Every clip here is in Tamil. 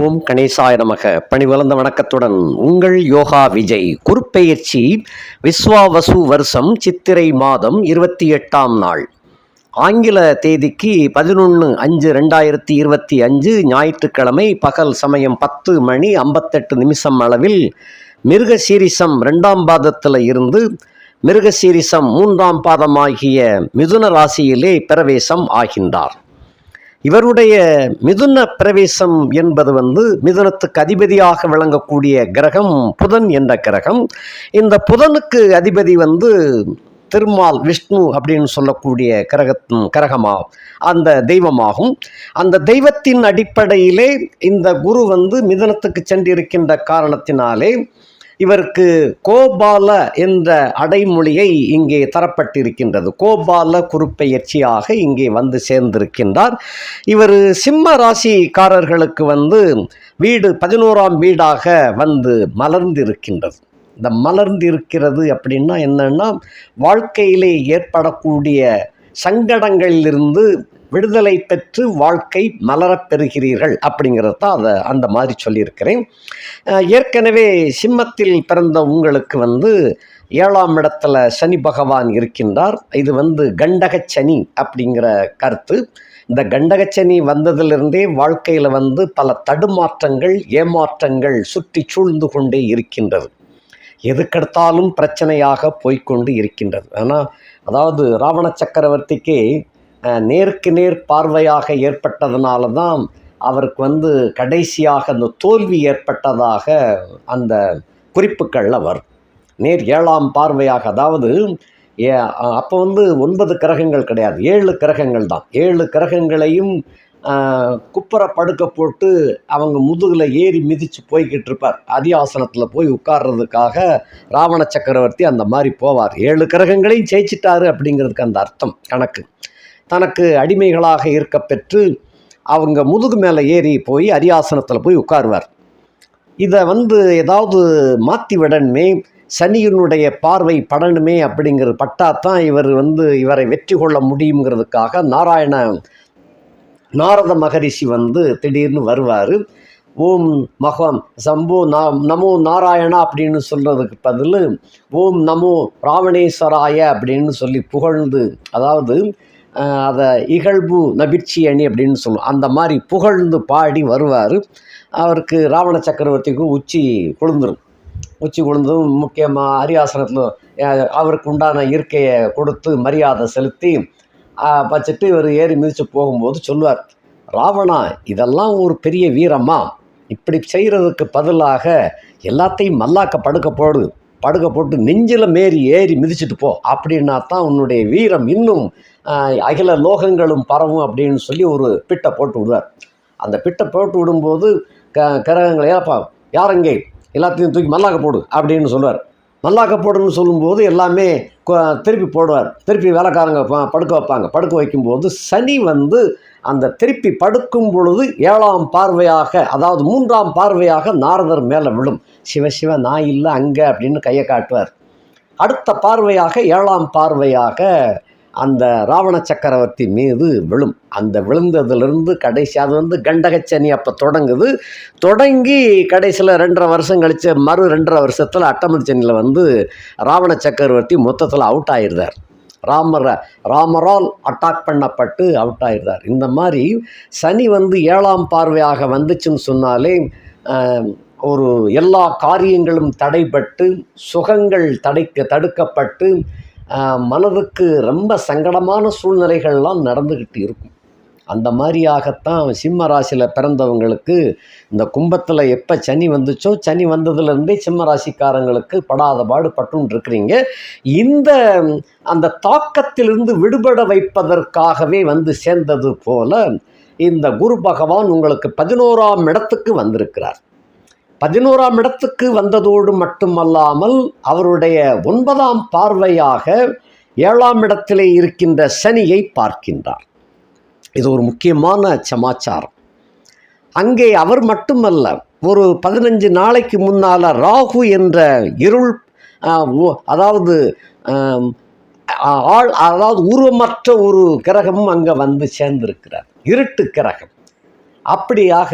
ஓம் கணேசாய நமக. பணிவளர்ந்த வணக்கத்துடன் உங்கள் யோகா விஜய். குருப்பெயர்ச்சி விஸ்வாவசு வருஷம் சித்திரை மாதம் இருபத்தி எட்டாம் நாள். ஆங்கில தேதிக்கு பதினொன்று அஞ்சு ரெண்டாயிரத்தி இருபத்தி அஞ்சு ஞாயிற்றுக்கிழமை பகல் சமயம் பத்து மணி ஐம்பத்தெட்டு நிமிஷம் அளவில் மிருகசீரிசம் ரெண்டாம் பாதத்தில் இருந்து மிருகசீரிசம் மூன்றாம் பாதமாகிய மிதுன ராசியிலே பிரவேசம் ஆகின்றார். இவருடைய மிதுன பிரவேசம் என்பது வந்து மிதுனத்துக்கு அதிபதியாக விளங்கக்கூடிய கிரகம் புதன் என்ற கிரகம். இந்த புதனுக்கு அதிபதி வந்து திருமால் விஷ்ணு அப்படின்னு சொல்லக்கூடிய கிரகத்தின் கிரகமா அந்த தெய்வமாகும். அந்த தெய்வத்தின் அடிப்படையிலே இந்த குரு வந்து மிதனத்துக்கு சென்றிருக்கின்ற காரணத்தினாலே இவருக்கு கோபால என்ற அடைமொழியை இங்கே தரப்பட்டிருக்கின்றது. கோபால குருப்பெயர்ச்சியாக இங்கே வந்து சேர்ந்திருக்கின்றார். இவர் சிம்ம ராசிக்காரர்களுக்கு வந்து வீடு பதினோராம் வீடாக வந்து மலர்ந்திருக்கின்றது. இந்த மலர்ந்திருக்கிறது அப்படின்னா என்னன்னா வாழ்க்கையிலே ஏற்படக்கூடிய சங்கடங்களிலிருந்து விடுதலை பெற்று வாழ்க்கை மலரப் பெறுகிறீர்கள் அப்படிங்கிறது தான் அதை அந்த மாதிரி சொல்லியிருக்கிறேன். ஏற்கனவே சிம்மத்தில் பிறந்த உங்களுக்கு வந்து ஏழாம் இடத்துல சனி பகவான் இருக்கின்றார். இது வந்து கண்டக சனி அப்படிங்கிற கருத்து. இந்த கண்டகச்சனி வந்ததிலிருந்தே வாழ்க்கையில் வந்து பல தடுமாற்றங்கள் ஏமாற்றங்கள் சுற்றி சூழ்ந்து கொண்டே இருக்கின்றது. எதுக்கெடுத்தாலும் பிரச்சனையாக போய்க்கொண்டு இருக்கின்றது. ஆனால் அதாவது ராவண சக்கரவர்த்திக்கு நேருக்கு நேர் பார்வையாக ஏற்பட்டதுனால தான் அவருக்கு வந்து கடைசியாக அந்த தோல்வி ஏற்பட்டதாக அந்த குறிப்புகளில் வரும். நேர் ஏழாம் பார்வையாக அதாவது ஏ அப்போ வந்து ஒன்பது கிரகங்கள் கிடையாது ஏழு கிரகங்கள் தான். ஏழு கிரகங்களையும் குப்புற படுக்க போட்டு அவங்க முதுகில் ஏறி மிதித்து போய்கிட்டு இருப்பார். அதியாசனத்தில் போய் உட்கார்றதுக்காக ராவண சக்கரவர்த்தி அந்த மாதிரி போவார். ஏழு கிரகங்களையும் ஜெயிச்சிட்டாரு அப்படிங்கிறதுக்கு அந்த அர்த்தம் கணக்கு. தனக்கு அடிமைகளாக இருக்க பெற்று அவங்க முதுகு மேலே ஏறி போய் அரியாசனத்தில் போய் உட்காருவார். இதை வந்து ஏதாவது மாற்றி விடணுமே சனியினுடைய பார்வை படணுமே அப்படிங்கிற பட்டாதான் இவர் வந்து இவரை வெற்றி கொள்ள முடியுங்கிறதுக்காக நாராயண நாரத மகரிஷி வந்து திடீர்னு வருவார். ஓம் மகம் சம்போ நா நமோ நாராயணா அப்படின்னு சொல்கிறதுக்கு பதில் ஓம் நமோ ராவணேஸ்வராய அப்படின்னு சொல்லி புகழ்ந்து அதாவது அதை இகழ்பு நபிர்ச்சி அணி அப்படின்னு சொல்லுவோம். அந்த மாதிரி புகழ்ந்து பாடி வருவார். அவருக்கு ராவண சக்கரவர்த்திக்கும் உச்சி கொழுந்துரும். உச்சி கொழுந்தும் முக்கியமாக அரியாசனத்தில் அவருக்கு உண்டான இயற்கையை கொடுத்து மரியாதை செலுத்தி பச்சிட்டு வச்சுட்டு இவர் ஏறி மிதித்து போகும்போது சொல்லுவார் ராவணா இதெல்லாம் ஒரு பெரிய வீரமா இப்படி செய்கிறதுக்கு பதிலாக எல்லாத்தையும் மல்லாக்க படுக்க போடு. படுக்க போட்டு நெஞ்சில் மேறி ஏறி மிதிச்சிட்டு போ. அப்படின்னா தான் உன்னுடைய வீரம் இன்னும் அகில லோகங்களும் பரவும் அப்படின்னு சொல்லி ஒரு பிட்டை போட்டு விடுவார். அந்த பிட்டை போட்டு விடும்போது க கிரகங்களை ஏப்பா யாரங்கே எல்லாத்தையும் தூக்கி மல்லாக்க போடு அப்படின்னு சொல்லுவார். மல்லாக்க போடுன்னு சொல்லும்போது எல்லாமே திருப்பி போடுவார். திருப்பி வேலைக்காரங்க படுக்க வைப்பாங்க. படுக்க வைக்கும்போது சனி வந்து அந்த திருப்பி படுக்கும் பொழுது ஏழாம் பார்வையாக அதாவது மூன்றாம் பார்வையாக நாரதர் மேலே விழும். சிவ சிவ நான் இல்லை அங்கே அப்படின்னு கையை காட்டுவார். அடுத்த பார்வையாக ஏழாம் பார்வையாக அந்த ராவண சக்கரவர்த்தி மீது விழும். அந்த விழுந்ததுலேருந்து கடைசி அது வந்து கண்டகச்சனி அப்போ தொடங்குது. தொடங்கி கடைசியில் ரெண்டரை வருஷம் கழித்து மறு ரெண்டரை வருஷத்தில் அட்டமச்சனியில் வந்து ராவண சக்கரவர்த்தி மொத்தத்தில் அவுட் ஆயிடுறார் ராமரை ராமரால் அட்டாக் பண்ணப்பட்டு அவுட் ஆயிடுறார். இந்த மாதிரி சனி வந்து ஏழாம் பார்வையாக வந்துச்சுன்னு சொன்னாலே ஒரு எல்லா காரியங்களும் தடைப்பட்டு சுகங்கள் தடைக்க தடுக்கப்பட்டு மனதுக்கு ரொம்ப சங்கடமான சூழ்நிலைகள்லாம் நடந்துக்கிட்டு இருக்கும். அந்த மாதிரியாகத்தான் சிம்ம ராசியில் பிறந்தவங்களுக்கு இந்த கும்பத்தில் எப்போ சனி வந்துச்சோ சனி வந்ததுலேருந்தே சிம்ம ராசிக்காரங்களுக்கு படாத பாடு பட்டுன்னு இருக்கிறீங்க. இந்த அந்த தாக்கத்திலிருந்து விடுபட வைப்பதற்காகவே வந்து சேர்ந்தது போல இந்த குரு பகவான் உங்களுக்கு பதினோராம் இடத்துக்கு வந்திருக்கிறார். பதினோராம் இடத்துக்கு வந்ததோடு மட்டுமல்லாமல் அவருடைய ஒன்பதாம் பார்வையாக ஏழாம் இடத்திலே இருக்கின்ற சனியை பார்க்கின்றார். இது ஒரு முக்கியமான சமாச்சாரம். அங்கே அவர் மட்டுமல்ல ஒரு பதினஞ்சு நாளைக்கு முன்னால் ராகு என்ற இருள் அதாவது ஆள் அதாவது உருவமற்ற ஒரு கிரகமும் அங்கே வந்து சேர்ந்திருக்கிறார். இருட்டு கிரகம். அப்படியாக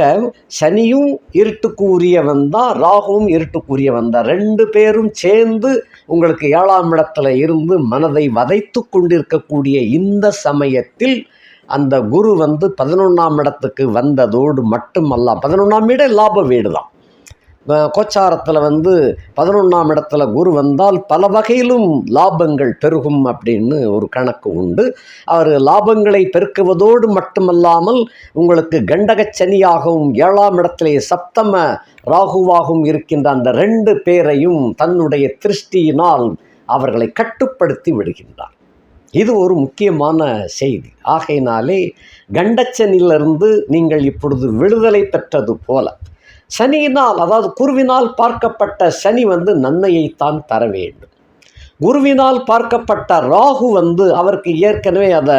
சனியும் இருட்டுக்கு உரியவன் தான் ராகுவும் இருட்டுக்கு உரியவன் தான். ரெண்டு பேரும் சேர்ந்து உங்களுக்கு ஏழாம் இடத்துல இருந்து மனதை வதைத்து கொண்டிருக்கக்கூடிய இந்த சமயத்தில் அந்த குரு வந்து பதினொன்றாம் இடத்துக்கு வந்ததோடு மட்டுமல்ல பதினொன்றாம் வீடு லாப வீடு தான் கோச்சாரத்தில் வந்து பதினொன்றாம் இடத்துல குரு வந்தால் பல வகையிலும் லாபங்கள் பெருகும் அப்படின்னு ஒரு கணக்கு உண்டு. அவர் லாபங்களை பெருக்குவதோடு மட்டுமல்லாமல் உங்களுக்கு கண்டகச்சனியாகவும் ஏழாம் இடத்திலே சப்தம ராகுவாகவும் இருக்கின்ற அந்த ரெண்டு பேரையும் தன்னுடைய திருஷ்டியினால் அவர்களை கட்டுப்படுத்தி விடுகின்றார். இது ஒரு முக்கியமான செய்தி. ஆகையினாலே கண்டச்சனிலிருந்து நீங்கள் இப்பொழுது விடுதலை பெற்றது போல. சனியினால் அதாவது குருவினால் பார்க்கப்பட்ட சனி வந்து நன்மையைத்தான் தர வேண்டும். குருவினால் பார்க்கப்பட்ட ராகு வந்து அவருக்கு ஏற்கனவே அதை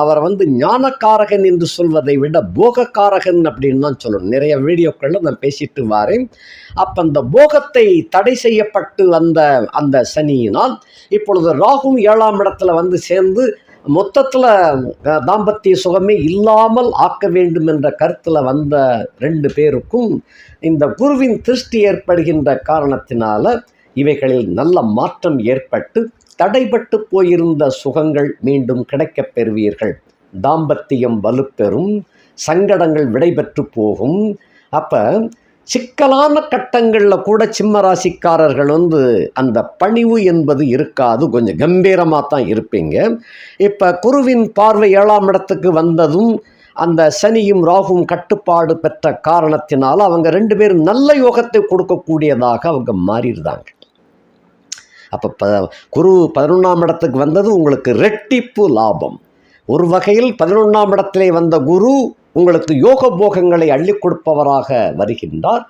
அவரை வந்து ஞானக்காரகன் என்று சொல்வதை விட போகக்காரகன் அப்படின்னு தான் சொல்லணும். நிறைய வீடியோக்களில் நான் பேசிட்டு வாரேன். அப்போ அந்த போகத்தை தடை செய்யப்பட்டு வந்த அந்த சனியினால் இப்பொழுது ராகும் ஏழாம் இடத்துல வந்து சேர்ந்து மொத்தத்தில் தாம்பத்திய சுகமே இல்லாமல் ஆக்க வேண்டும் என்ற கருத்தில் வந்த ரெண்டு பேருக்கும் இந்த குருவின் திருஷ்டி ஏற்படுகின்ற காரணத்தினால இவைகளில் நல்ல மாற்றம் ஏற்பட்டு தடைபட்டு போயிருந்த சுகங்கள் மீண்டும் கிடைக்கப் பெறுவீர்கள். தாம்பத்தியம் வலுப்பெறும் சங்கடங்கள் விடைபெற்று போகும். அப்போ சிக்கலான கட்டங்களில் கூட சிம்ம ராசிக்காரர்கள் வந்து அந்த பணிவு என்பது இருக்காது. கொஞ்சம் கம்பீரமாக தான் இருப்பீங்க. இப்போ குருவின் பார்வை ஏழாம் இடத்துக்கு வந்ததும் அந்த சனியும் ராகும் கட்டுப்பாடு பெற்ற காரணத்தினால் அவங்க ரெண்டு பேரும் நல்ல யோகத்தை கொடுக்கக்கூடியதாக அவங்க மாறிடுறாங்க. அப்போ ப குரு பதினொன்றாம் இடத்துக்கு வந்தது உங்களுக்கு ரெட்டிப்பு லாபம். ஒரு வகையில் பதினொன்றாம் இடத்திலே வந்த குரு உங்களுக்கு யோக போகங்களை அள்ளி கொடுப்பவராக வருகின்றார்.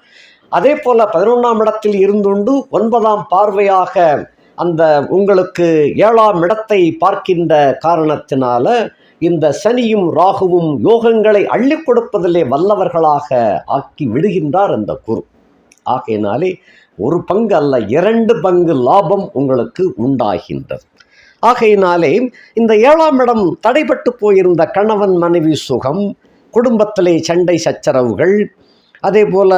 அதே போல் பதினொன்றாம் இடத்தில் இருந்துண்டு ஒன்பதாம் பார்வையாக அந்த உங்களுக்கு ஏழாம் இடத்தை பார்க்கின்ற காரணத்தினால இந்த சனியும் ராகுவும் யோகங்களை அள்ளி கொடுப்பதிலே வல்லவர்களாக ஆக்கி விடுகின்றார் அந்த குரு. ஆகையினாலே ஒரு பங்கு அல்ல இரண்டு பங்கு லாபம் உங்களுக்கு உண்டாகின்றது. ஆகையினாலே இந்த ஏழாம் இடம் தடைபட்டு போயிருந்த கணவன் மனைவி சுகம் குடும்பத்திலே சண்டை சச்சரவுகள் அதே போல்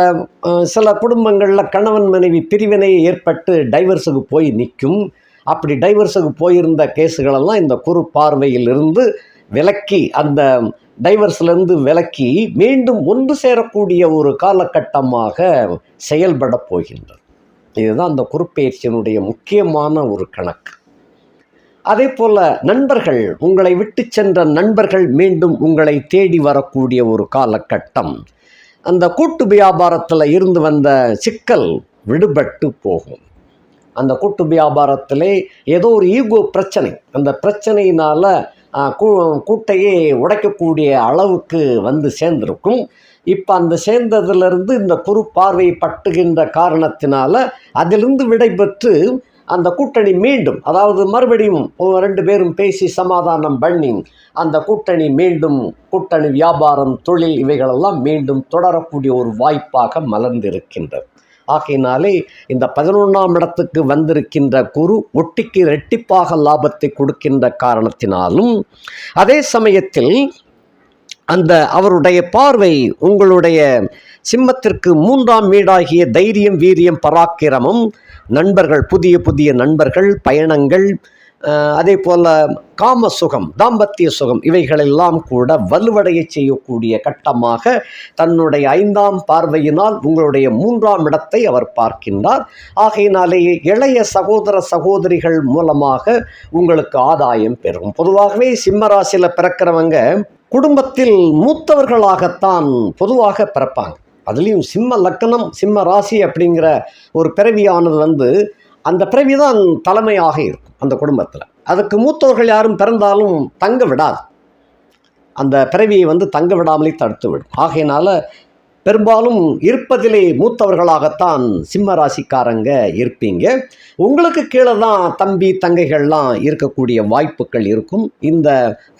சில குடும்பங்களில் கணவன் மனைவி பிரிவினை ஏற்பட்டு டைவர்ஸுக்கு போய் நிற்கும். அப்படி டைவர்ஸுக்கு போயிருந்த கேஸுகளெல்லாம் இந்த குறு பார்வையிலிருந்து விலக்கி அந்த டைவர்ஸ்லேருந்து விலக்கி மீண்டும் ஒன்று சேரக்கூடிய ஒரு காலகட்டமாக செயல்பட போகின்றது. இதுதான் அந்த குறுப்பெயர்ச்சியினுடைய முக்கியமான ஒரு கணக்கு. அதே போல் நண்பர்கள் உங்களை விட்டு சென்ற நண்பர்கள் மீண்டும் உங்களை தேடி வரக்கூடிய ஒரு காலகட்டம். அந்த கூட்டு வியாபாரத்தில் இருந்து வந்த சிக்கல் விடுபட்டு போகும். அந்த கூட்டு வியாபாரத்திலே ஏதோ ஒரு ஈகோ பிரச்சனை. அந்த பிரச்சனையினால் கூ கூட்டையே உடைக்கக்கூடிய அளவுக்கு வந்து சேர்ந்திருக்கும். இப்போ அந்த சேர்ந்ததுலேருந்து இந்த குறு பார்வை பட்டுகின்ற காரணத்தினால அதிலிருந்து விடைபெற்று அந்த கூட்டணி மீண்டும் அதாவது மறுபடியும் ரெண்டு பேரும் பேசி சமாதானம் பண்ணி அந்த கூட்டணி மீண்டும் கூட்டணி வியாபாரம் தொழில் இவைகளெல்லாம் மீண்டும் தொடரக்கூடிய ஒரு வாய்ப்பாக மலர்ந்திருக்கின்றது. ஆகையினாலே இந்த பதினொன்றாம் இடத்துக்கு வந்திருக்கின்ற குரு ஒட்டிக்கு ரெட்டிப்பாக லாபத்தை கொடுக்கின்ற காரணத்தினாலும் அதே சமயத்தில் அந்த அவருடைய பார்வை உங்களுடைய சிம்மத்திற்கு மூன்றாம் வீடாகிய தைரியம் வீரியம் பராக்கிரமம் நண்பர்கள் புதிய புதிய நண்பர்கள் பயணங்கள் அதே போல் காம சுகம் தாம்பத்திய சுகம் இவைகளெல்லாம் கூட வலுவடைய செய்யக்கூடிய கட்டமாக தன்னுடைய ஐந்தாம் பார்வையினால் உங்களுடைய மூன்றாம் இடத்தை அவர் பார்க்கின்றார். ஆகையினாலேயே இளைய சகோதர சகோதரிகள் மூலமாக உங்களுக்கு ஆதாயம் பெறும். பொதுவாகவே சிம்மராசியில் பிறக்கிறவங்க குடும்பத்தில் மூத்தவர்களாகத்தான் பொதுவாக பிறப்பாங்க. அதுலேயும் சிம்ம லக்கணம் சிம்ம ராசி அப்படிங்கிற ஒரு பிறவியானது வந்து அந்த பிறவி தான் தலைமையாக இருக்கும் அந்த குடும்பத்தில். அதுக்கு மூத்தவர்கள் யாரும் பிறந்தாலும் தங்க விடாது. அந்த பிறவியை வந்து தங்க விடாமலே தடுத்து விடும். ஆகையினால பெரும்பாலும் இருப்பதிலே மூத்தவர்களாகத்தான் சிம்ம ராசிக்காரங்க இருப்பீங்க. உங்களுக்கு கீழே தான் தம்பி தங்கைகள்லாம் இருக்கக்கூடிய வாய்ப்புகள் இருக்கும். இந்த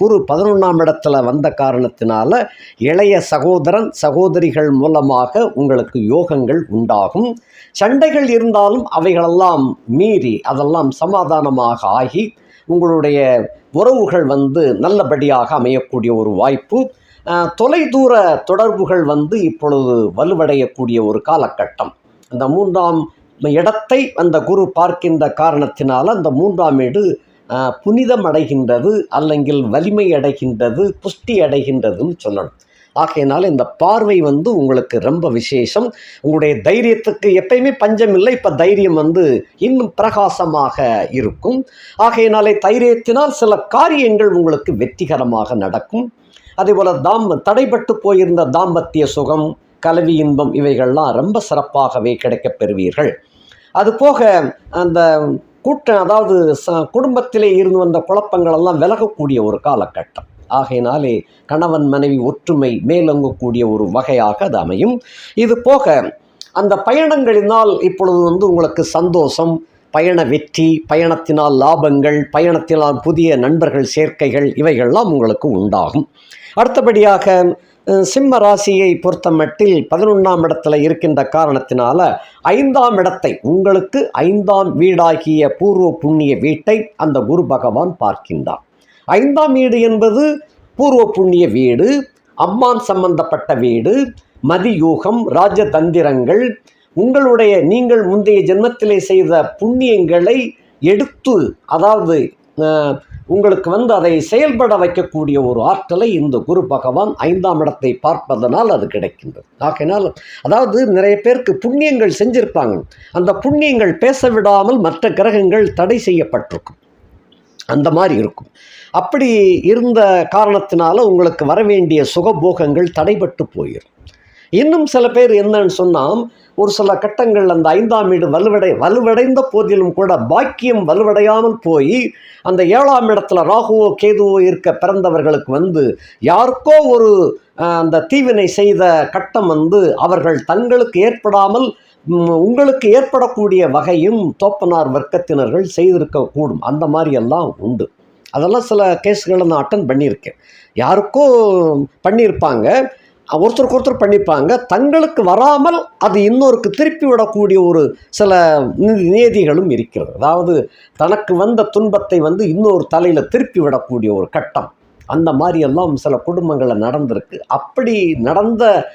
குரு பதினொன்றாம் இடத்துல வந்த காரணத்தினால இளைய சகோதரன் சகோதரிகள் மூலமாக உங்களுக்கு யோகங்கள் உண்டாகும். சண்டைகள் இருந்தாலும் அவைகளெல்லாம் மீறி அதெல்லாம் சமாதானமாக ஆகி உங்களுடைய உறவுகள் வந்து நல்லபடியாக அமையக்கூடிய ஒரு வாய்ப்பு. தொலைதூர தொடர்புகள் வந்து இப்பொழுது வலுவடையக்கூடிய ஒரு காலகட்டம். அந்த மூன்றாம் இடத்தை அந்த குரு பார்க்கின்ற காரணத்தினால் அந்த மூன்றாம் வீடு புனிதம் அடைகின்றது அல்லங்கில் வலிமை அடைகின்றது புஷ்டி அடைகின்றதுன்னு சொல்லணும். ஆகையினால இந்த பார்வை வந்து உங்களுக்கு ரொம்ப விசேஷம். உங்களுடைய தைரியத்துக்கு எப்பயுமே பஞ்சம் இல்லை இப்போ தைரியம் வந்து இன்னும் பிரகாசமாக இருக்கும். ஆகையினாலே தைரியத்தினால் சில காரியங்கள் உங்களுக்கு வெற்றிகரமாக நடக்கும். அதே போல் தாம் தடைபட்டு போயிருந்த தாம்பத்திய சுகம் கல்வி இன்பம் இவைகள்லாம் ரொம்ப சிறப்பாகவே கிடைக்கப் பெறுவீர்கள். அதுபோக அந்த கூட்டம் அதாவது ச குடும்பத்திலே இருந்து வந்த குழப்பங்களெல்லாம் விலகக்கூடிய ஒரு காலகட்டம். ஆகையினாலே கணவன் மனைவி ஒற்றுமை மேலோங்கக்கூடிய ஒரு வகையாக அது அமையும். இது போக அந்த பயணங்களினால் இப்பொழுது வந்து உங்களுக்கு சந்தோஷம் பயண வெற்றி பயணத்தினால் லாபங்கள் பயணத்தினால் புதிய நண்பர்கள் சேர்க்கைகள் இவைகள்லாம் உங்களுக்கு உண்டாகும். அடுத்தபடியாக சிம்ம ராசியை பொறுத்தமட்டில் பதினொன்றாம் இடத்துல இருக்கின்ற காரணத்தினால ஐந்தாம் இடத்தை உங்களுக்கு ஐந்தாம் வீடாகிய பூர்வ புண்ணிய வீட்டை அந்த குரு பகவான் பார்க்கின்றார். ஐந்தாம் வீடு என்பது பூர்வ புண்ணிய வீடு அம்மான் சம்பந்தப்பட்ட வீடு மதியூகம் ராஜதந்திரங்கள் உங்களுடைய நீங்கள் முந்தைய ஜென்மத்திலே செய்த புண்ணியங்களை எடுத்து அதாவது உங்களுக்கு வந்து அதை செயல்பட வைக்கக்கூடிய ஒரு ஆற்றலை இந்த குரு பகவான் ஐந்தாம் இடத்தை பார்ப்பதனால் அது கிடைக்கின்றது. ஆகையினால் அதாவது நிறைய பேருக்கு புண்ணியங்கள் செஞ்சிருப்பாங்க. அந்த புண்ணியங்கள் பேச விடாமல் மற்ற கிரகங்கள் தடை செய்யப்பட்டிருக்கும். அந்த மாதிரி இருக்கும். அப்படி இருந்த காரணத்தினால உங்களுக்கு வர வேண்டிய சுகபோகங்கள் தடைபட்டு போயிடும் இன்னும் சில பேர் என்னன்னு சொன்னால் ஒரு சில கட்டங்கள் அந்த ஐந்தாம் வீடு வலுவடை வலுவடைந்த போதிலும் கூட பாக்கியம் வலுவடையாமல் போய் அந்த ஏழாம் இடத்துல ராகுவோ கேதுவோ இருக்க பிறந்தவர்களுக்கு வந்து யாருக்கோ ஒரு அந்த தீவினை செய்த கட்டம் வந்து அவர்கள் தங்களுக்கு ஏற்படாமல் உங்களுக்கு ஏற்படக்கூடிய வகையும் தோப்பனார் வர்க்கத்தினர்கள் செய்திருக்கக்கூடும் அந்த மாதிரியெல்லாம் உண்டு. அதெல்லாம் சில கேஸ்களை நான் அட்டன் பண்ணியிருக்கேன். யாருக்கோ பண்ணியிருப்பாங்க. ஒருத்தருக்கு ஒருத்தர் பண்ணிப்பாங்க. தங்களுக்கு வராமல் அது இன்னொருக்கு திருப்பி விடக்கூடிய ஒரு சில நி- நியதிகளும் இருக்கிறது. அதாவது தனக்கு வந்த துன்பத்தை வந்து இன்னொரு தலையில் திருப்பி விடக்கூடிய ஒரு கட்டம். அந்த மாதிரியெல்லாம் சில குடும்பங்களில் நடந்திருக்கு. அப்படி நடந்த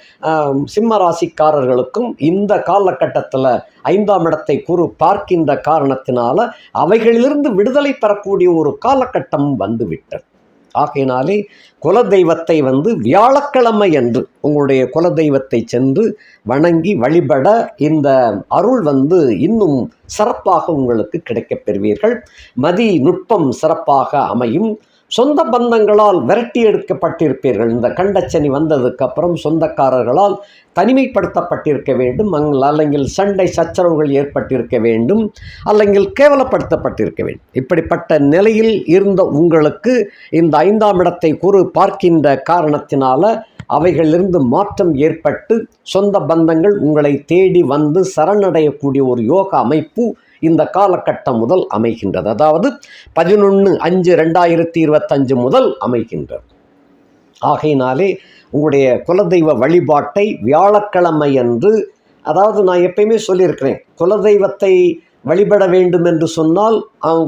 சிம்ம ராசிக்காரர்களுக்கும் இந்த காலகட்டத்தில் ஐந்தாம் இடத்தை குரு பார்க்கின்ற காரணத்தினால அவைகளிலிருந்து விடுதலை பெறக்கூடிய ஒரு காலகட்டம் வந்துவிட்டது ஆகையினாலே குலதெய்வத்தை வந்து வியாழக்கிழமை என்று உங்களுடைய குலதெய்வத்தை சென்று வணங்கி வழிபட இந்த அருள் வந்து இன்னும் சிறப்பாக உங்களுக்கு கிடைக்கப் பெறுவீர்கள். மதி நுட்பம் சிறப்பாக அமையும். சொந்த பந்தங்களால் விரட்டி எடுக்கப்பட்டிருப்பீர்கள் இந்த கண்டச்சனி வந்ததுக்கு அப்புறம் சொந்தக்காரர்களால் தனிமைப்படுத்தப்பட்டிருக்க வேண்டும். அல்லங்கில் சண்டை சச்சரவுகள் ஏற்பட்டிருக்க வேண்டும். அல்லங்கில் கேவலப்படுத்தப்பட்டிருக்க வேண்டும். இப்படிப்பட்ட நிலையில் இருந்த உங்களுக்கு இந்த ஐந்தாம் இடத்தை குறு பார்க்கின்ற காரணத்தினால அவைகளிலிருந்து மாற்றம் ஏற்பட்டு சொந்த பந்தங்கள் உங்களை தேடி வந்து சரணடையக்கூடிய ஒரு யோக அமைப்பு இந்த காலகட்டம் முதல் அமைகின்றது. அதாவது பதினொன்று அஞ்சு ரெண்டாயிரத்தி இருபத்தஞ்சு முதல் அமைகின்றது. ஆகையினாலே உங்களுடைய குலதெய்வ வழிபாட்டை வியாழக்கிழமை அன்று அதாவது நான் எப்பயுமே சொல்லியிருக்கிறேன் குலதெய்வத்தை வழிபட வேண்டும் என்று சொன்னால்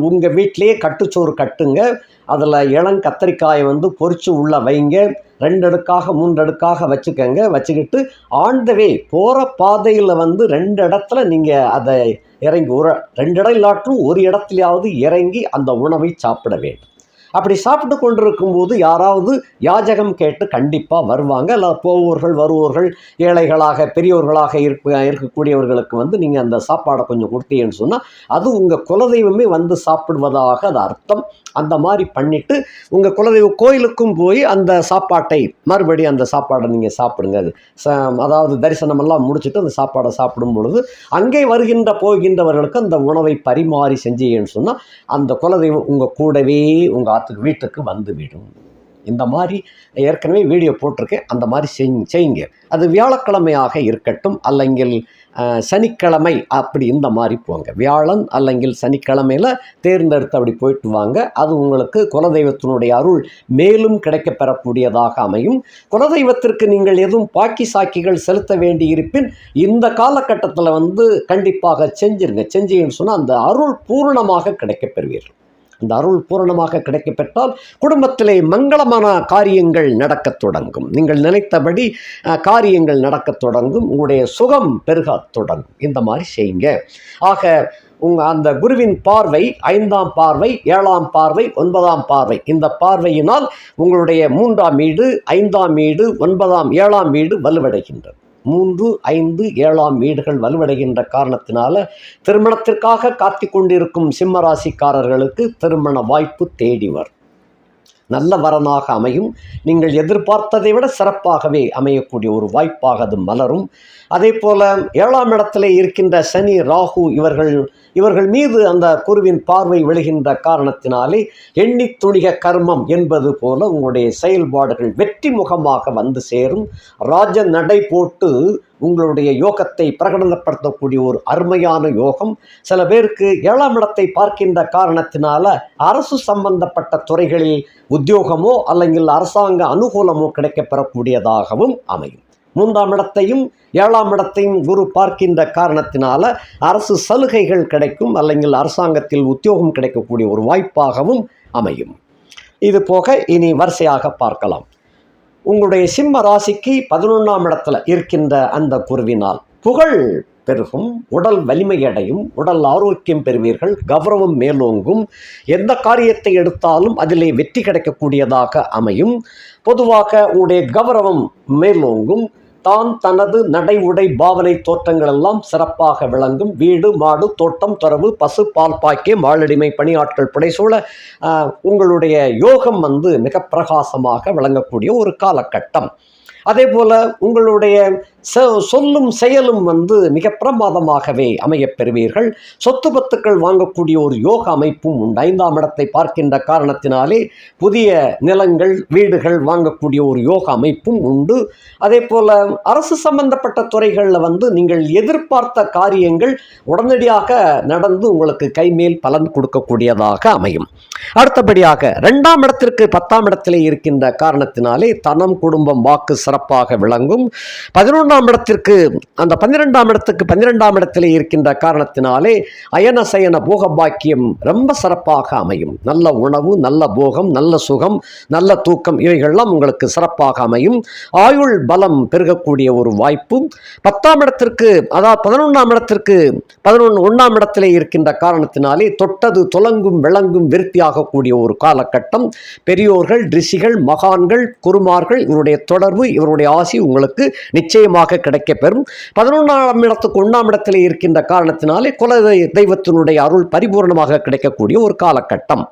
உங்கள் வீட்டிலேயே கட்டுச்சோறு கட்டுங்க அதில் இளம் கத்திரிக்காயை வந்து பொறிச்சு உள்ள வைங்க ரெண்டு அடுக்காக மூன்று அடுக்காக வச்சுக்கோங்க வச்சுக்கிட்டு ஆண்டவே போகிற பாதையில் வந்து ரெண்டு இடத்துல நீங்கள் அதை இறங்கி ஒரு ரெண்டு இடம் இல்லாட்டும் ஒரு இடத்துலையாவது இறங்கி அந்த உணவை சாப்பிட வேண்டும். அப்படி சாப்பிட்டு கொண்டிருக்கும் போது யாராவது யாஜகம் கேட்டு கண்டிப்பாக வருவாங்க. இல்லை போவோர்கள் வருவோர்கள் ஏழைகளாக பெரியோர்களாக இருக்க இருக்கக்கூடியவர்களுக்கு வந்து நீங்கள் அந்த சாப்பாடை கொஞ்சம் கொடுத்தீங்கன்னு சொன்னால் அது உங்கள் குலதெய்வமே வந்து சாப்பிடுவதாக அது அர்த்தம். அந்த மாதிரி பண்ணிவிட்டு உங்கள் குலதெய்வ கோயிலுக்கும் போய் அந்த சாப்பாட்டை மறுபடியும் அந்த சாப்பாடை நீங்கள் சாப்பிடுங்க. அது ச அதாவது தரிசனமெல்லாம் முடிச்சுட்டு அந்த சாப்பாடை சாப்பிடும் பொழுது அங்கே வருகின்ற போகின்றவர்களுக்கு அந்த உணவை பரிமாறி செஞ்சீங்கன்னு சொன்னால் அந்த குலதெய்வம் உங்கள் கூடவே உங்கள் ஆத்துக்கு வீட்டுக்கு வந்துவிடும். இந்த மாதிரி ஏற்கனவே வீடியோ போட்டிருக்கேன். அந்த மாதிரி செய் செய்யுங்க. அது வியாழக்கிழமையாக இருக்கட்டும் அல்லங்கில் சனிக்கிழமை அப்படி இந்த மாதிரி போங்க. வியாழன் அல்லங்கில் சனிக்கிழமையில் தேர்ந்தெடுத்து அப்படி போயிட்டு வாங்க. அது உங்களுக்கு குலதெய்வத்தினுடைய அருள் மேலும் கிடைக்கப் பெறக்கூடியதாக அமையும். குலதெய்வத்திற்கு நீங்கள் எதுவும் பாக்கி சாக்கிகள் செலுத்த வேண்டி இருப்பின் இந்த காலகட்டத்தில் வந்து கண்டிப்பாக செஞ்சிருங்க. செஞ்சீங்கன்னு சொன்னால் அந்த அருள் பூர்ணமாக கிடைக்க பெறுவீர்கள் இந்த அருள் பூரணமாக கிடைக்கப்பெற்றால் குடும்பத்திலே மங்களமான காரியங்கள் நடக்கத் தொடங்கும். நீங்கள் நினைத்தபடி காரியங்கள் நடக்கத் தொடங்கும். உங்களுடைய சுகம் பெருகத் தொடங்கும். இந்த மாதிரி செய்யுங்க. ஆக உங்கள் அந்த குருவின் பார்வை ஐந்தாம் பார்வை ஏழாம் பார்வை ஒன்பதாம் பார்வை இந்த பார்வையினால் உங்களுடைய மூன்றாம் வீடு ஐந்தாம் வீடு ஒன்பதாம் ஏழாம் வீடு வலுவடைகின்றது. மூன்று ஐந்து ஏழாம் வீடுகள் வலுவடைகின்ற காரணத்தினால திருமணத்திற்காக காத்து கொண்டிருக்கும் சிம்ம ராசிக்காரர்களுக்கு திருமண வாய்ப்பு தேடி வரும். நல்ல வரனாக அமையும். நீங்கள் எதிர்பார்த்ததை விட சிறப்பாகவே அமையக்கூடிய ஒரு வாய்ப்பாக அது மலரும். அதே போல ஏழாம் இடத்திலே இருக்கின்ற சனி ராகு இவர்கள் இவர்கள் மீது அந்த குருவின் பார்வை விழுகின்ற காரணத்தினாலே எண்ணி துணிக கர்மம் என்பது போல உங்களுடைய செயல்பாடுகள் வெற்றி முகமாக வந்து சேரும். ராஜ நடை போட்டு உங்களுடைய யோகத்தை பிரகடனப்படுத்தக்கூடிய ஒரு அருமையான யோகம். சில பேருக்கு ஏழாம் இடத்தை பார்க்கின்ற காரணத்தினால அரசு சம்பந்தப்பட்ட துறைகளில் உத்தியோகமோ அல்லங்கில் அரசாங்க அனுகூலமோ கிடைக்கப்பெறக்கூடியதாகவும் அமையும். மூன்றாம் இடத்தையும் ஏழாம் இடத்தையும் குரு பார்க்கின்ற காரணத்தினால அரசு சலுகைகள் கிடைக்கும் அல்லங்க அரசாங்கத்தில் உத்தியோகம் கிடைக்கக்கூடிய ஒரு வாய்ப்பாகவும் அமையும். இது போக இனி வரிசையாக பார்க்கலாம். உங்களுடைய சிம்ம ராசிக்கு பதினொன்றாம் இடத்துல இருக்கின்ற அந்த குருவினால் புகழ் பெருகும் உடல் வலிமையடையும் உடல் ஆரோக்கியம் பெறுவீர்கள் கௌரவம் மேலோங்கும். எந்த காரியத்தை எடுத்தாலும் அதிலே வெற்றி கிடைக்கக்கூடியதாக அமையும். பொதுவாக உங்களுடைய கௌரவம் மேலோங்கும். தான் தனது நடை உடை பாவனை தோற்றங்கள் எல்லாம் சிறப்பாக விளங்கும். வீடு மாடு தோட்டம் துறவு பசு பால் பாக்கியம் வாழடிமை பணியாட்கள் புடைசூழ உங்களுடைய யோகம் வந்து மிக பிரகாசமாக விளங்கக்கூடிய ஒரு காலகட்டம். அதே போல உங்களுடைய சொல்லும் செயலும் வந்து மிக பிரமாதமாகவே அமையப் பெறுவீர்கள். சொத்து பத்துக்கள் வாங்கக்கூடிய ஒரு யோக அமைப்பும் உண்டு. ஐந்தாம் இடத்தை பார்க்கின்ற காரணத்தினாலே புதிய நிலங்கள் வீடுகள் வாங்கக்கூடிய ஒரு யோக அமைப்பும் உண்டு. அதே போல அரசு சம்பந்தப்பட்ட துறைகளில் வந்து நீங்கள் எதிர்பார்த்த காரியங்கள் உடனடியாக நடந்து உங்களுக்கு கைமேல் பலன் கொடுக்கக்கூடியதாக அமையும். அடுத்தபடியாக ரெண்டாம் இடத்திற்கு பத்தாம் இடத்திலே இருக்கின்ற காரணத்தினாலே தனம் குடும்பம் வாக்கு சிறப்பாக விளங்கும். பதினொன்று பதினொன்றாம் இடத்திற்கு அந்த பன்னிரெண்டாம் இடத்துக்கு பன்னிரெண்டாம் இடத்திலே இருக்கின்ற காரணத்தினாலே அயன சயன போக பாக்கியம் ரொம்ப சிறப்பாக அமையும். நல்ல உணவு நல்ல போகம் நல்ல சுகம் நல்ல தூக்கம் இவைகள்லாம் உங்களுக்கு சிறப்பாக அமையும். ஆயுள் பலம் பெருகக்கூடிய ஒரு வாய்ப்பு. பத்தாம் இடத்திற்கு அதாவது பதினொன்றாம் இடத்திற்கு பதினொன்று ஒன்றாம் இடத்திலே இருக்கின்ற காரணத்தினாலே தொட்டது துலங்கும் விளங்கும் விருத்தியாகக்கூடிய ஒரு காலகட்டம். பெரியோர்கள் ரிஷிகள் மகான்கள் குருமார்கள் இவருடைய தொடர்பு இவருடைய ஆசி உங்களுக்கு நிச்சயமாக கிடைக்கப்பெறும் பதினொன்றாம் இடத்துக்கு ஒன்றாம் இடத்திலே இருக்கின்ற காரணத்தினாலே குல தெய்வத்தினுடைய அருள் பரிபூர்ணமாக கிடைக்கக்கூடிய ஒரு காலகட்டம்.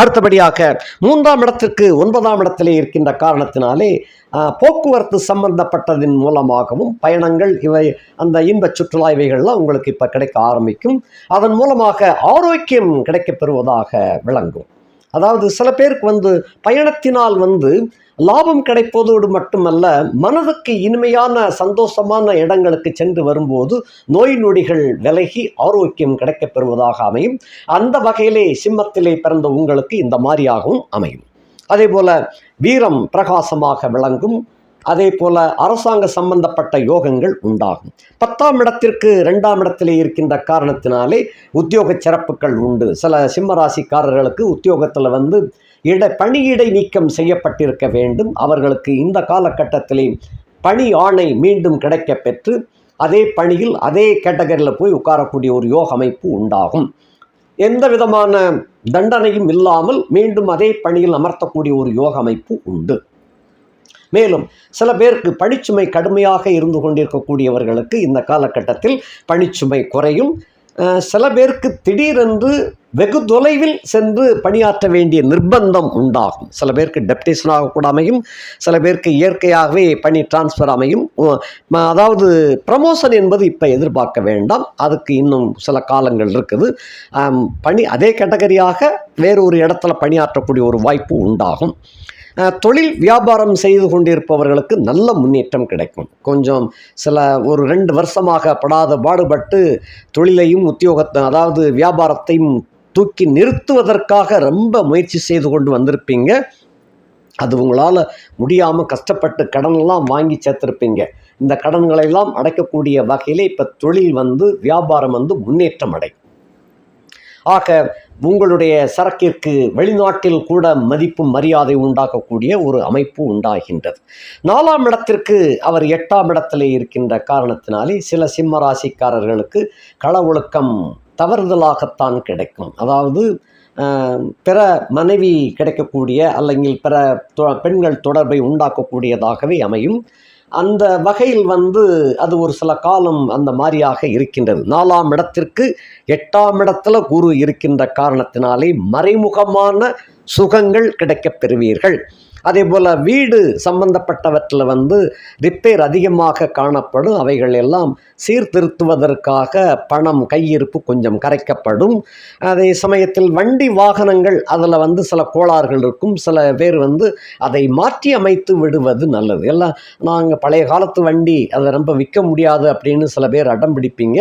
அடுத்தபடியாக மூன்றாம் இடத்திற்கு ஒன்பதாம் இடத்திலே இருக்கின்ற காரணத்தினாலே போக்குவரத்து சம்பந்தப்பட்டதின் மூலமாகவும் பயணங்கள் இவை அந்த இன்ப சுற்றுலா இவைகள்லாம் உங்களுக்கு இப்போ கிடைக்க ஆரம்பிக்கும். அதன் மூலமாக ஆரோக்கியம் கிடைக்கப்பெறுவதாக விளங்கும். அதாவது சில பேருக்கு வந்து பயணத்தினால் வந்து லாபம் கிடைப்பதோடு மட்டுமல்ல மனதுக்கு இனிமையான சந்தோஷமான இடங்களுக்கு சென்று வரும்போது நோய் நொடிகள் விலகி ஆரோக்கியம் கிடைக்கப் பெறுவதாக அமையும். அந்த வகையிலே சிம்மத்திலே பிறந்த உங்களுக்கு இந்த மாதிரியாகவும் அமையும். அதே போல வீரம் பிரகாசமாக விளங்கும். அதே போல அரசாங்க சம்பந்தப்பட்ட யோகங்கள் உண்டாகும். பத்தாம் இடத்திற்கு ரெண்டாம் இடத்திலே இருக்கின்ற காரணத்தினாலே உத்தியோக சிறப்புகள் உண்டு. சில சிம்ம ராசிக்காரர்களுக்கு உத்தியோகத்தில் வந்து இட பணியிடை நீக்கம் செய்யப்பட்டிருக்க வேண்டும். அவர்களுக்கு இந்த காலகட்டத்திலே பணி ஆணை மீண்டும் கிடைக்க பெற்று அதே பணியில் அதே கேட்டகரியில் போய் உட்காரக்கூடிய ஒரு யோக அமைப்பு உண்டாகும். எந்த விதமான தண்டனையும் இல்லாமல் மீண்டும் அதே பணியில் அமர்த்தக்கூடிய ஒரு யோக அமைப்பு உண்டு. மேலும் சில பேருக்கு பணிச்சுமை கடுமையாக இருந்து கொண்டிருக்கக்கூடியவர்களுக்கு இந்த காலகட்டத்தில் பணிச்சுமை குறையும். சில பேருக்கு திடீரென்று வெகு தொலைவில் சென்று பணியாற்ற வேண்டிய நிர்பந்தம் உண்டாகும். சில பேருக்கு டெப்டேஷனாக கூட அமையும் சில பேருக்கு இயற்கையாகவே பணி டிரான்ஸ்ஃபர் அமையும். அதாவது ப்ரமோஷன் என்பது இப்போ எதிர்பார்க்க வேண்டாம். அதுக்கு இன்னும் சில காலங்கள் இருக்குது. பணி அதே கேட்டகரியாக வேறொரு இடத்துல பணியாற்றக்கூடிய ஒரு வாய்ப்பு உண்டாகும். தொழில் வியாபாரம் செய்து கொண்டிருப்பவர்களுக்கு நல்ல முன்னேற்றம் கிடைக்கும். கொஞ்சம் சில ஒரு ரெண்டு வருஷமாக படாத பாடுபட்டு தொழிலையும் உத்தியோகத்தை அதாவது வியாபாரத்தையும் தூக்கி நிறுத்துவதற்காக ரொம்ப முயற்சி செய்து கொண்டு வந்திருப்பீங்க. அது உங்களால் முடியாமல் கஷ்டப்பட்டு கடன்லாம் வாங்கி சேர்த்துருப்பீங்க. இந்த கடன்களெல்லாம் அடைக்கக்கூடிய வகையில் இப்போ தொழில் வந்து வியாபாரம் வந்து முன்னேற்றம் அடையும். ஆக உங்களுடைய சரக்கிற்கு வெளிநாட்டில் கூட மதிப்பு மரியாதை உண்டாக்கக்கூடிய ஒரு அமைப்பு உண்டாகின்றது. நாலாம் இடத்திற்கு அவர் எட்டாம் இடத்திலே இருக்கின்ற காரணத்தினாலே சில சிம்ம ராசிக்காரர்களுக்கு கள ஒழுக்கம் தவறுதலாகத்தான் கிடைக்கும். அதாவது பிற மனைவி கிடைக்கக்கூடிய அல்லங்கில் பிற தொ- பெண்கள் தொடர்பை உண்டாக்கக்கூடியதாகவே அமையும். அந்த வகையில் வந்து அது ஒரு சில காலம் அந்த மாதிரியாக இருக்கின்றது. நாலாம் இடத்திற்கு எட்டாம் இடத்துல குரு இருக்கின்ற காரணத்தினாலே மறைமுகமான சுகங்கள் கிடைக்கப் பெறுவீர்கள். அதே போல் வீடு சம்பந்தப்பட்டவற்றில் வந்து ரிப்பேர் அதிகமாக காணப்படும். அவைகள் எல்லாம் சீர்திருத்துவதற்காக பணம் கையிருப்பு கொஞ்சம் கரைக்கப்படும். அதே சமயத்தில் வண்டி வாகனங்கள் அதில் வந்து சில கோளாறுகள் இருக்கும். சில பேர் வந்து அதை மாற்றி அமைத்து விடுவது நல்லது. எல்லாம் நாங்கள் பழைய காலத்து வண்டி அதை ரொம்ப விற்க முடியாது அப்படின்னு சில பேர் அடம் பிடிப்பீங்க.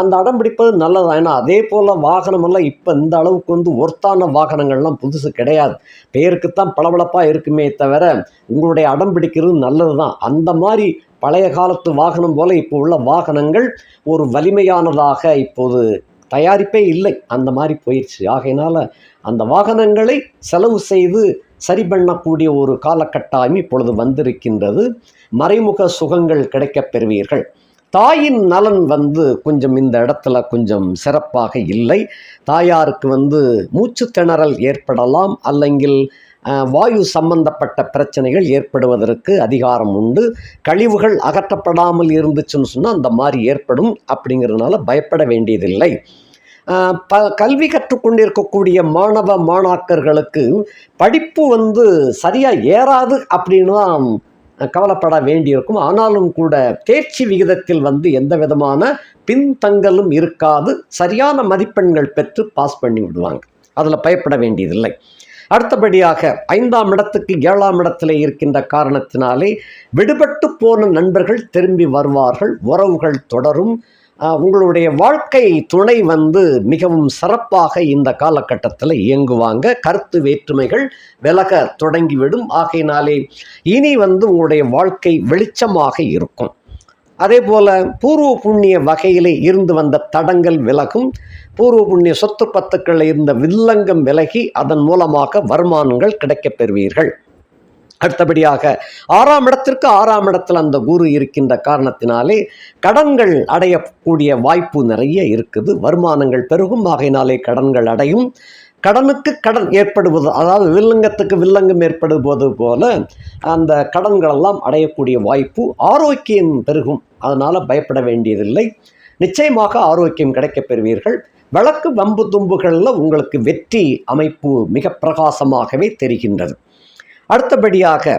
அந்த அடம் பிடிப்பது நல்லது? ஏன்னா அதே போல் வாகனமெல்லாம் இப்போ இந்த அளவுக்கு வந்து ஒர்த்தான வாகனங்கள்லாம் புதுசு கிடையாது. பேருக்குத்தான் பளபளப்பாக இருக்குமே தவிர உங்களுடைய அடம் பிடிக்கிறது நல்லது தான் அந்த மாதிரி பழைய காலத்து வாகனம் போல் இப்போ உள்ள வாகனங்கள் ஒரு வலிமையானதாக இப்போது தயாரிப்பே இல்லை. அந்த மாதிரி போயிடுச்சு ஆகையினால அந்த வாகனங்களை செலவு செய்து சரி பண்ணக்கூடிய ஒரு காலகட்டாயம் இப்பொழுது வந்திருக்கின்றது. மறைமுக சுகங்கள் கிடைக்கப் பெறுவீர்கள். தாயின் நலன் வந்து கொஞ்சம் இந்த இடத்துல கொஞ்சம் சிறப்பாக இல்லை. தாயாருக்கு வந்து மூச்சு திணறல் ஏற்படலாம் அல்லங்கில் வாயு சம்பந்தப்பட்ட பிரச்சனைகள் ஏற்படுவதற்கு அதிகாரம் உண்டு. கழிவுகள் அகற்றப்படாமல் இருந்துச்சுன்னு சொன்னால் அந்த மாதிரி ஏற்படும் அப்படிங்கிறதுனால பயப்பட வேண்டியதில்லை. ப கல்வி கற்றுக்கொண்டிருக்கக்கூடிய மாணவ மாணாக்கர்களுக்கு படிப்பு வந்து சரியாக ஏறாது அப்படின்னு தான் கவலைப்பட வேண்டியிருக்கும். ஆனாலும் கூட தேர்ச்சி விகிதத்தில் வந்து எந்த விதமான பின்தங்கலும் இருக்காது. சரியான மதிப்பெண்கள் பெற்று பாஸ் பண்ணி விடுவாங்க. அதில் பயப்பட வேண்டியதில்லை. அடுத்தபடியாக ஐந்தாம் இடத்துக்கு ஏழாம் இடத்துல இருக்கின்ற காரணத்தினாலே விடுபட்டு போன நண்பர்கள் திரும்பி வருவார்கள். உறவுகள் தொடரும். உங்களுடைய வாழ்க்கை துணை வந்து மிகவும் சிறப்பாக இந்த காலகட்டத்தில் இயங்குவாங்க. கருத்து வேற்றுமைகள் விலக தொடங்கிவிடும். ஆகையினாலே இனி வந்து உங்களுடைய வாழ்க்கை வெளிச்சமாக இருக்கும். அதே போல் பூர்வ புண்ணிய வகையிலே இருந்து வந்த தடங்கள் விலகும். பூர்வ புண்ணிய சொத்து பத்துக்களில் இருந்த வில்லங்கம் விலகி அதன் மூலமாக வருமானங்கள் கிடைக்கப் பெறுவீர்கள். அடுத்தபடியாக ஆறாம் இடத்திற்கு ஆறாம் இடத்தில் அந்த குரு இருக்கின்ற காரணத்தினாலே கடன்கள் அடையக்கூடிய வாய்ப்பு நிறைய இருக்குது. வருமானங்கள் பெருகும். ஆகையினாலே கடன்கள் அடையும். கடனுக்கு கடன் ஏற்படுவது அதாவது வில்லங்கத்துக்கு வில்லங்கம் ஏற்படுவது போல அந்த கடன்களெல்லாம் அடையக்கூடிய வாய்ப்பு ஆரோக்கியம் பெருகும். அதனால் பயப்பட வேண்டியதில்லை. நிச்சயமாக ஆரோக்கியம் கிடைக்கப் பெறுவீர்கள். வழக்கு வம்பு தும்புகளில் உங்களுக்கு வெற்றி அமைப்பு மிக பிரகாசமாகவே தெரிகின்றது. அடுத்தபடியாக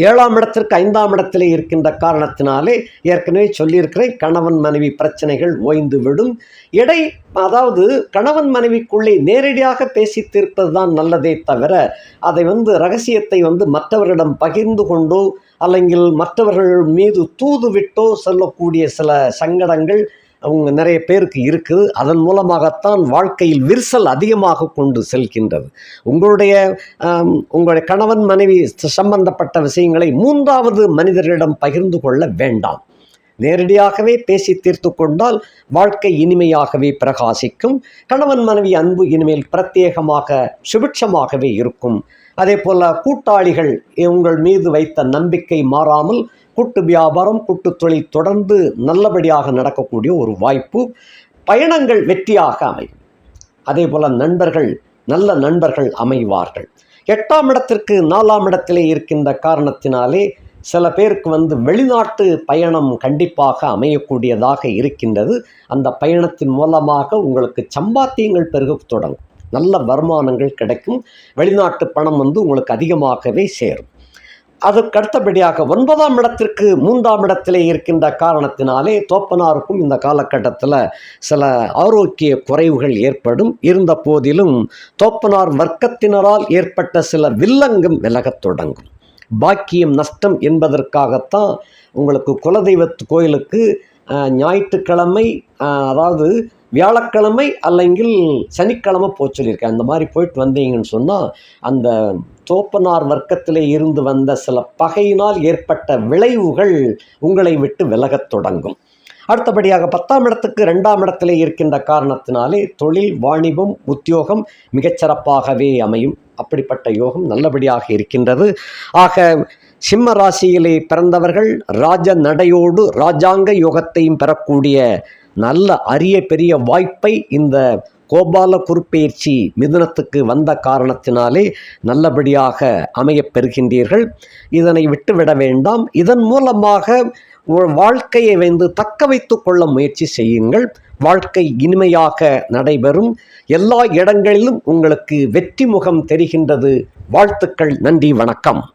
ஏழாம் இடத்திற்கு ஐந்தாம் இடத்திலே இருக்கின்ற காரணத்தினாலே ஏற்கனவே சொல்லியிருக்கிறேன் கணவன் மனைவி பிரச்சனைகள் ஓய்ந்து விடும். இடை அதாவது கணவன் மனைவிக்குள்ளே நேரடியாக பேசி தீர்ப்பது தான் நல்லதே தவிர அதை வந்து ரகசியத்தை வந்து மற்றவரிடம் பகிர்ந்து கொண்டோ அல்லங்கில் மற்றவர்கள் மீது தூது விட்டோ சொல்லக்கூடிய சில சங்கடங்கள் அவங்க நிறைய பேருக்கு இருக்குது. அதன் மூலமாகத்தான் வாழ்க்கையில் விரிசல் அதிகமாக கொண்டு செல்கின்றது. உங்களுடைய உங்களுடைய கணவன் மனைவி சம்பந்தப்பட்ட விஷயங்களை மூன்றாவது மனிதர்களிடம் பகிர்ந்து கொள்ள வேண்டாம். நேரடியாகவே பேசி தீர்த்து கொண்டால் வாழ்க்கை இனிமையாகவே பிரகாசிக்கும். கணவன் மனைவி அன்பு இனிமேல் பிரத்யேகமாக சுபிட்சமாகவே இருக்கும். அதே போல் கூட்டாளிகள் உங்கள் மீது வைத்த நம்பிக்கை மாறாமல் கூட்டு வியாபாரம் கூட்டு தொழில் தொடர்ந்து நல்லபடியாக நடக்கக்கூடிய ஒரு வாய்ப்பு. பயணங்கள் வெற்றியாக அமையும். அதே போல் நண்பர்கள் நல்ல நண்பர்கள் அமைவார்கள். எட்டாம் இடத்திற்கு நாலாம் இடத்திலே இருக்கின்ற காரணத்தினாலே சில பேருக்கு வந்து வெளிநாட்டு பயணம் கண்டிப்பாக அமையக்கூடியதாக இருக்கின்றது. அந்த பயணத்தின் மூலமாக உங்களுக்கு சம்பாத்தியங்கள் பெருக தொடங்கும். நல்ல வருமானங்கள் கிடைக்கும். வெளிநாட்டு பணம் வந்து உங்களுக்கு அதிகமாகவே சேரும். அதற்கு அடுத்தபடியாக ஒன்பதாம் இடத்திற்கு மூன்றாம் இடத்திலே இருக்கின்ற காரணத்தினாலே தோப்பனாருக்கும் இந்த காலகட்டத்தில் சில ஆரோக்கிய குறைவுகள் ஏற்படும். இருந்த போதிலும் தோப்பனார் வர்க்கத்தினரால் ஏற்பட்ட சில வில்லங்கம் விலகத் தொடங்கும். பாக்கியம் நஷ்டம் என்பதற்காகத்தான் உங்களுக்கு குலதெய்வத்து கோயிலுக்கு ஞாயிற்றுக்கிழமை அதாவது வியாழக்கிழமை அல்லங்கில் சனிக்கிழமை போக சொல்லியிருக்கேன். அந்த மாதிரி போயிட்டு வந்தீங்கன்னு சொன்னால் அந்த தோப்பனார் வர்க்கத்திலே இருந்து வந்த சில பகையினால் ஏற்பட்ட விளைவுகள் உங்களை விட்டு விலகத் தொடங்கும். அடுத்தபடியாக பத்தாம் இடத்துக்கு ரெண்டாம் இடத்திலே இருக்கின்ற காரணத்தினாலே தொழில் வாணிபம் உத்தியோகம் மிகச்சிறப்பாகவே அமையும். அப்படிப்பட்ட யோகம் நல்லபடியாக இருக்கின்றது. ஆக சிம்ம ராசியிலே பிறந்தவர்கள் ராஜ நடையோடு ராஜாங்க யோகத்தையும் பெறக்கூடிய நல்ல அரிய பெரிய வாய்ப்பை இந்த கோபால குறுப்பெயர்ச்சி மிதுனத்துக்கு வந்த காரணத்தினாலே நல்லபடியாக அமையப் பெறுகின்றீர்கள். இதனை விட்டுவிட வேண்டாம். இதன் மூலமாக வாழ்க்கையை வைந்து தக்க வைத்து கொள்ள முயற்சி செய்யுங்கள். வாழ்க்கை இனிமையாக நடைபெறும். எல்லா இடங்களிலும் உங்களுக்கு வெற்றி முகம் தெரிகின்றது. வாழ்த்துக்கள். நன்றி. வணக்கம்.